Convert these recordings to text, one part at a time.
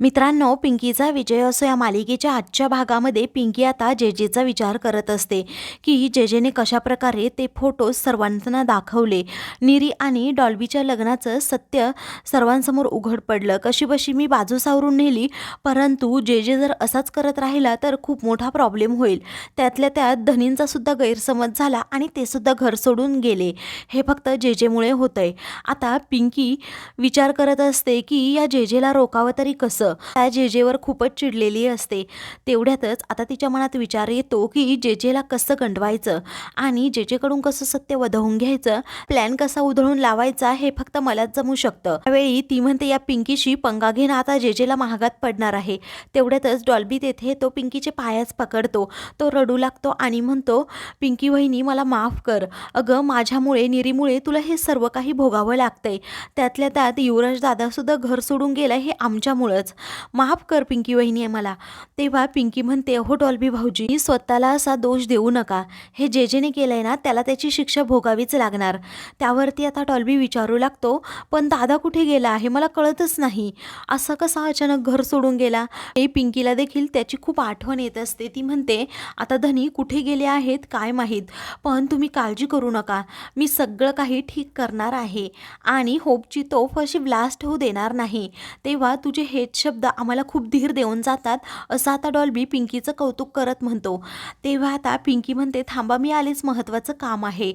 मित्रांनो पिंकीचा विजय असो या मालिकेच्या आजच्या भागामध्ये पिंकी आता जेजेचा विचार करत असते की जेजेने कशाप्रकारे ते फोटो सर्वांना दाखवले. निरी आणि डॉल्बीच्या लग्नाचं सत्य सर्वांसमोर उघड पडलं. कशी बशी मी बाजू सावरून नेली परंतु जेजे जर असाच करत राहिला तर खूप मोठा प्रॉब्लेम होईल. त्यातल्या त्यात धनींचा सुद्धा गैरसमज झाला आणि ते सुद्धा घर सोडून गेले. हे फक्त जेजेमुळे होतंय. आता पिंकी विचार करत असते की या जेजेला रोकावं तरी कसं? त्या जेजेवर खूपच चिडलेली असते तेवढ्यातच आता तिच्या मनात विचार येतो की जेजेला कसं गंडवायचं आणि जेजेकडून कसं सत्य वधवून घ्यायचं प्लॅन कसा उधळून लावायचा हे फक्त मलाच जमू शकतं. त्यावेळी ती म्हणते या पिंकीशी पंगा घेणं आता जेजेला महागात पडणार आहे. तेवढ्यातच डॉल्बी तेथे तो पिंकीचे पायाच पकडतो तो रडू लागतो आणि म्हणतो पिंकी वहिनी मला माफ कर. अगं माझ्यामुळे निरीमुळे तुला हे सर्व काही भोगावं लागतंय. त्यातल्या त्यात युवराज दादासुद्धा घर सोडून गेलं हे आमच्यामुळंच. माफ कर पिंकी वहिनी मला. तेव्हा पिंकी म्हणते हो डॉल्बी भाऊजी स्वतःला असा दोष देऊ नका. हे जे जेने केलंय ना त्याला त्याची शिक्षा भोगावीच लागणार. त्यावरती आता डॉल्बी विचारू लागतो पण दादा कुठे गेला आहे? मला कळतच नाही. असं कसा अचानक घर सोडून गेला? हे पिंकीला देखील त्याची खूप आठवण येत असते. ती म्हणते आता धनी कुठे गेले आहेत काय माहीत? पण तुम्ही काळजी करू नका. मी सगळं काही ठीक करणार आहे. आणि होपची तोफ अशी ब्लास्ट होऊ देणार नाही. तेव्हा तुझे हेच शब्द आम्हाला खूप धीर देऊन जातात असं आता डॉल्बी पिंकीचं कौतुक करत म्हणतो. तेव्हा आता पिंकी म्हणते थांबा मी आलेच महत्त्वाचं काम आहे.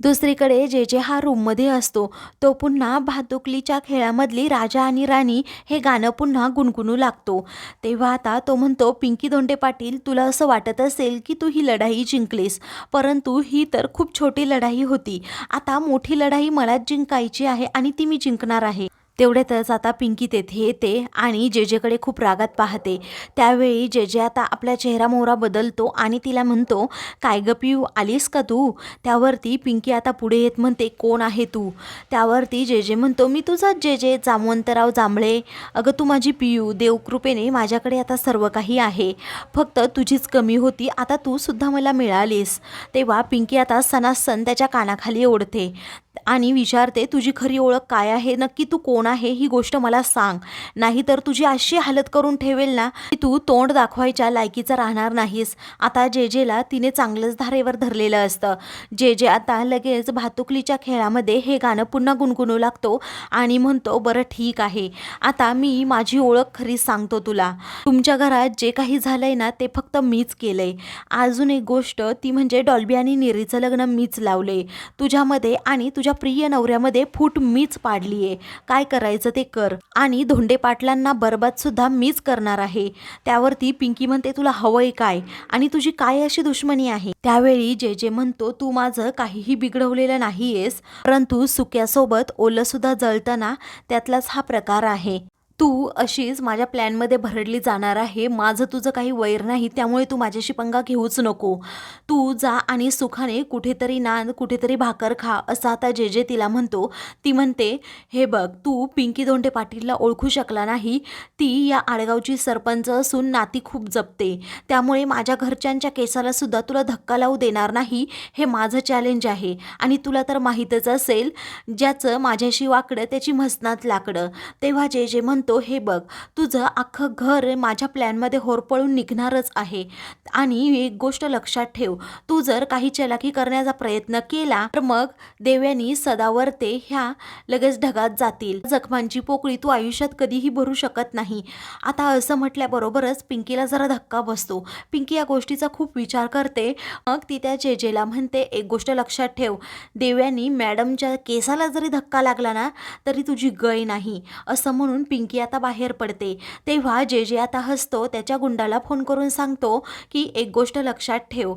दुसरीकडे जे जे हा रूममध्ये असतो तो पुन्हा भातुकलीच्या खेळामधली राजा आणि राणी हे गाणं पुन्हा गुणगुणू लागतो. तेव्हा आता तो म्हणतो पिंकी दोंडे पाटील तुला असं वाटत असेल की तू ही लढाई जिंकलीस परंतु ही तर खूप छोटी लढाई होती. आता मोठी लढाई मलाच जिंकायची आहे आणि ती मी जिंकणार आहे. तेवढ्यातच आता पिंकी तेथे येते आणि जेजेकडे खूप रागात पाहते. त्यावेळी जेजे आता आपला चेहरा मोहरा बदलतो आणि तिला म्हणतो काय ग पिऊ आलीस का तू? त्यावरती पिंकी आता पुढे येत म्हणते कोण आहे तू? त्यावरती जेजे म्हणतो मी तुझाच जेजे जामवंतराव जांभळे. अगं तू माझी पियू देवकृपेने माझ्याकडे आता सर्व काही आहे. फक्त तुझीच कमी होती आता तू सुद्धा मला मिळालीस. तेव्हा पिंकी आता सणासन त्याच्या कानाखाली ओढते. आणि विचारते तुझी खरी ओळख काय आहे? नक्की तू कोण आहे? ही गोष्ट मला सांग. नाहीतर तुझी अशी हालत करून ठेवेल ना की तू तोंड दाखवायच्या लायकीचा राहणार नाहीस. आता जे जेला तिने चांगलंच धारेवर धरलेलं असतं. जे जे आता लगेच भातुकलीच्या खेळामध्ये हे गाणं पुन्हा गुणगुणू लागतो आणि म्हणतो बरं ठीक आहे. आता मी माझी ओळख खरी सांगतो तुला. तुमच्या घरात जे काही झालंय ना ते फक्त मीच केलंय. अजून एक गोष्ट ती म्हणजे डॉल्बी आणि निरीचं लग्न मीच लावले तुझ्यामध्ये आणि तुझ्या प्रिय नवऱ्यामध्ये फूट मीच पाडली आहे काय करायचं ते कर. आणि धोंडे पाटलांना बरबाद सुद्धा मीच करणार आहे. त्यावरती पिंकी म्हणते तुला हवंय काय? आणि तुझी काय अशी दुश्मनी आहे? त्यावेळी जे जे म्हणतो तू माझं काहीही बिघडवलेलं नाहीयेस परंतु सुक्यासोबत ओलं सुद्धा जळताना त्यातलाच हा प्रकार आहे. तू अशीच माझ्या प्लॅनमध्ये भरडली जाणार आहे. माझं तुझं काही वैर नाही त्यामुळे तू माझ्याशी पंगा घेऊच नको. तू जा आणि सुखाने कुठेतरी नान कुठेतरी भाकर खा असं आता जे जे तिला म्हणतो ती म्हणते हे बघ तू पिंकी दोंडे पाटीलला ओळखू शकला नाही. ती या आडगावची सरपंच असून नाती खूप जपते. त्यामुळे माझ्या घरच्यांच्या केसाला सुद्धा तुला धक्का लावू देणार नाही. हे माझं चॅलेंज आहे. आणि तुला तर माहीतच असेल ज्याचं माझ्याशी वाकडं त्याची म्हसनात लाकडं. तेव्हा जे जे म्हणतो हे बघ तुझं अख्खं घर माझ्या प्लॅनमध्ये होरपळून निघणारच आहे. आणि एक गोष्ट लक्षात ठेव तू जर काही चलाखी करण्याचा प्रयत्न केला तर मग देव्यानी सदावरते ह्या लगेच ढगात जातील. जखमांची पोकळी तू आयुष्यात कधीही भरू शकत नाही. आता असं म्हटल्याबरोबरच पिंकीला जरा धक्का बसतो. पिंकी या गोष्टीचा खूप विचार करते. मग ती त्या जेजेला म्हणते एक गोष्ट लक्षात ठेव देव्यानी मॅडमच्या केसाला जरी धक्का लागला ना तरी तुझी गय नाही. असं म्हणून पिंकी आता बाहेर पडते. तेव्हा जे जे आता हसतो त्याच्या गुंडाला फोन करून सांगतो की एक गोष्ट लक्षात ठेव.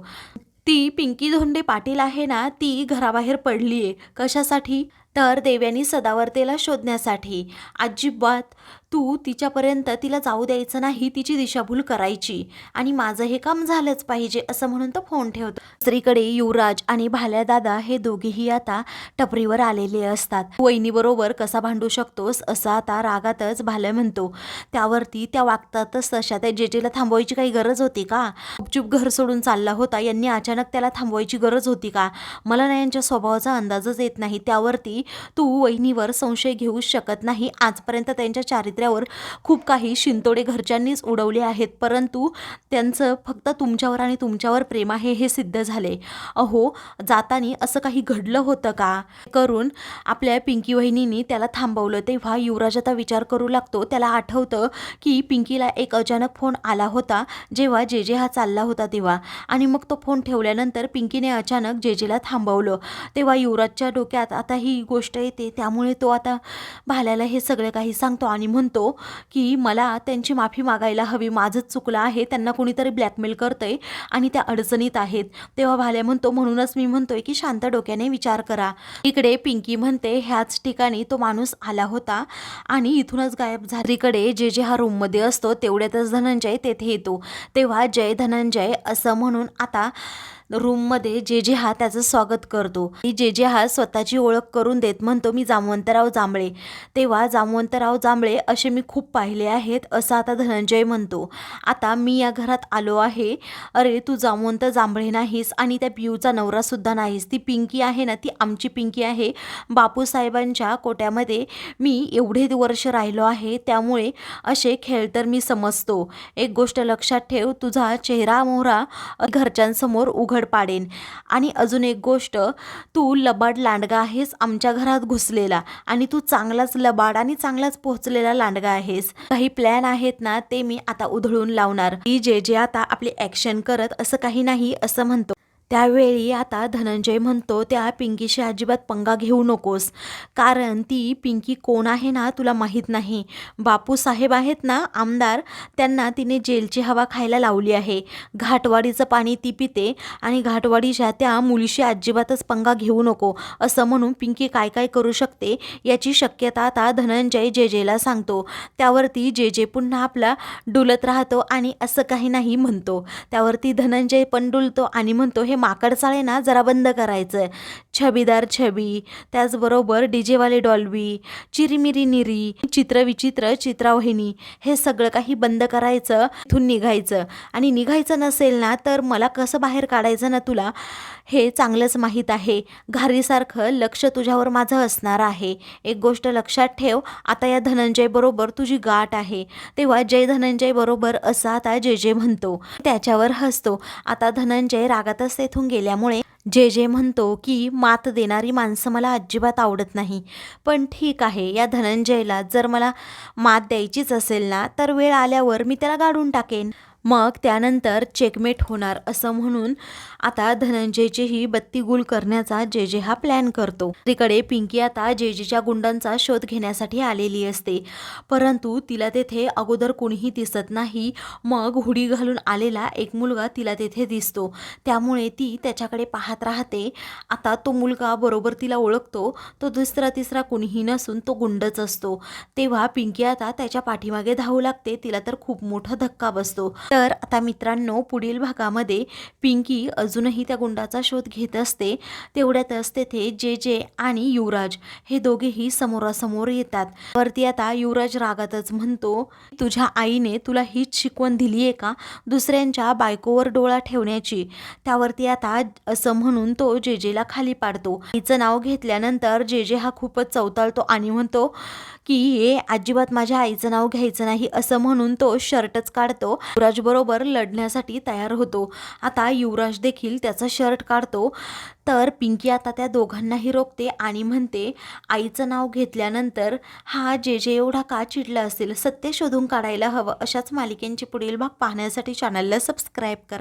ती पिंकी धोंडे पाटील आहे ना ती घराबाहेर पडली आहे कशासाठी? तर देव्यानी सदावर्तेला शोधण्यासाठी अजिबात तू तिच्यापर्यंत तिला जाऊ द्यायचं नाही तिची दिशाभूल करायची आणि माझं हे काम झालंच पाहिजे असं म्हणून तो फोन ठेवतो. दुसरीकडे युवराज आणि भाल्या दादा हे दोघेही आता टपरीवर आलेले असतात. वहिनीबरोबर कसा भांडू शकतोस? असं आता रागातच भाल्या म्हणतो. त्यावरती त्या वागतातच तशा त्या जेजेला थांबवायची काही गरज होती का? चुपचूप घर सोडून चालला होता यांनी अचानक त्याला थांबवायची गरज होती का? मला ना यांच्या स्वभावाचा अंदाजच येत नाही. त्यावरती तू वहिनीवर संशय घेऊ शकत नाही. आजपर्यंत त्यांच्या चारित्र्यावर खूप काही शिंतोडे घरच्यांनीच उडवले आहेत. परंतु त्यांचं फक्त तुमच्यावर आणि तुमच्यावर प्रेम आहे हे सिद्ध झाले. अहो जातानी असं काही घडलं होतं का? करून आपल्या पिंकी वहिनीनी त्याला थांबवलं. तेव्हा युवराजाचा विचार करू लागतो. त्याला आठवतं की पिंकीला एक अचानक फोन आला होता जेव्हा जे जे हा चालला होता तेव्हा. आणि मग तो फोन ठेवल्यानंतर पिंकीने अचानक जे जेला थांबवलं. तेव्हा युवराजच्या डोक्यात आता ही गोष्ट येते त्यामुळे तो आता भाल्याला हे सगळं काही सांगतो आणि म्हणतो की मला त्यांची माफी मागायला हवी. माझंच चुकलं आहे. त्यांना कोणीतरी ब्लॅकमेल करतं आहे आणि त्या अडचणीत आहेत. तेव्हा भाल्या म्हणतो म्हणूनच मी म्हणतोय की शांत डोक्याने विचार करा. इकडे पिंकी म्हणते ह्याच ठिकाणी तो माणूस आला होता आणि इथूनच गायब झालीकडे जे जे हा रूममध्ये असतो तेवढ्यातच धनंजय तेथे येतो. तेव्हा जय धनंजय असं म्हणून आता रूममध्ये जे जे हा त्याचं स्वागत करतो. की जे जे हा स्वतःची ओळख करून देत म्हणतो मी जामवंतराव जांभळे. तेव्हा जामवंतराव जांभळे असे मी खूप पाहिले आहेत असं आता धनंजय म्हणतो. आता मी या घरात आलो आहे. अरे तू जामवंत जांभळे नाहीस आणि त्या पियूचा नवरासुद्धा नाहीस. ती पिंकी आहे ना ती आमची पिंकी आहे. बापूसाहेबांच्या कोट्यामध्ये मी एवढे वर्ष राहिलो आहे त्यामुळे असे खेळ तर मी समजतो. एक गोष्ट लक्षात ठेव तुझा चेहरा मोहरा घरच्यांसमोर उघड पाडेन. आणि अजून एक गोष्ट तू लबाड लांडगा आहेस आमच्या घरात घुसलेला आणि तू चांगलाच लबाड आणि चांगलाच पोहोचलेला लांडगा आहेस. काही प्लॅन आहेत ना ते मी आता उधळून लावणार. की जे जे आता आपली ॲक्शन करत असं काही नाही असं म्हणतो. त्यावेळी आता धनंजय म्हणतो त्या पिंकीशी अजिबात पंगा घेऊ नकोस. कारण ती पिंकी कोण आहे ना तुला माहीत नाही. बापू साहेब आहेत ना आमदार त्यांना तिने जेलची हवा खायला लावली आहे. घाटवाडीचं पाणी ती पिते आणि घाटवाडीच्या त्या मुलीशी अजिबातच पंगा घेऊ नको. असं म्हणून पिंकी काय काय करू शकते याची शक्यता आता धनंजय जे जेला सांगतो. त्यावरती जे जे पुन्हा आपला डुलत राहतो आणि असं काही नाही म्हणतो. त्यावरती धनंजय पण डुलतो आणि म्हणतो हे माकडचाळे ना जरा बंद करायचं छबीदार छबी त्याचबरोबर डीजेवाले डॉल्बी चिरीमिरी निरी चित्रविचित्र चित्रावहिनी हे सगळं काही बंद करायचं इथून निघायचं. आणि निघायचं नसेल ना तर मला कसं बाहेर काढायचं ना तुला? हे चांगलंच माहीत आहे. घारीसारखं लक्ष तुझ्यावर माझं असणार आहे. एक गोष्ट लक्षात ठेव आता या धनंजय बरोबर तुझी गाठ आहे. तेव्हा जय धनंजय बरोबर असं आता जे जे म्हणतो त्याच्यावर हसतो. आता धनंजय रागातच तेथून गेल्यामुळे जे जे म्हणतो की मात देणारी माणसं मला अजिबात आवडत नाही. पण ठीक आहे या धनंजयला जर मला मात द्यायचीच असेल ना तर वेळ आल्यावर मी त्याला गाडून टाकेन. मग त्यानंतर चेकमेट होणार असं म्हणून आता धनंजयचीही बत्ती गुल करण्याचा जे जे हा प्लॅन करतो. तिकडे पिंकी आता जेजेच्या गुंडांचा शोध घेण्यासाठी आलेली असते. परंतु तिला तेथे अगोदर कोणीही दिसत नाही. मग हुडी घालून आलेला एक मुलगा तिला तेथे दिसतो. त्यामुळे ती त्याच्याकडे पाहत राहते. आता तो मुलगा बरोबर तिला ओळखतो. तो दुसरा तिसरा कोणीही नसून तो गुंडच असतो. तेव्हा पिंकी आता त्याच्या पाठीमागे धावू लागते. तिला तर खूप मोठा धक्का बसतो. तर आता मित्रांनो पुढील भागामध्ये पिंकी अजूनही त्या गुंडाचा शोध घेत असते तेवढ्यातच तेथे जे जे आणि युवराज हे दोघेही समोरासमोर येतात. वरती आता युवराज रागातच म्हणतो तुझ्या आईने तुला हीच शिकवण दिली आहे का? दुसऱ्यांच्या बायकोवर डोळा ठेवण्याची. त्यावरती आता असं म्हणून तो जे जेला खाली पाडतो. तिचं नाव घेतल्यानंतर जे जे हा खूपच चवताळतो आणि म्हणतो की ये अजिबात माझ्या आईचं नाव घ्यायचं नाही असं म्हणून तो शर्टच काढतो. युवराज बरोबर लढण्यासाठी तयार होतो. आता युवराज देखील देखील त्याचा शर्ट काढतो. तर पिंकी आता त्या दोघांनाही रोखते आणि म्हणते आईचं नाव घेतल्यानंतर हा जे जे एवढा का चिडला असेल सत्य शोधून काढायला हवं. अशाच मालिकेंची पुढील भाग पाहण्यासाठी चॅनलला सबस्क्राईब करा.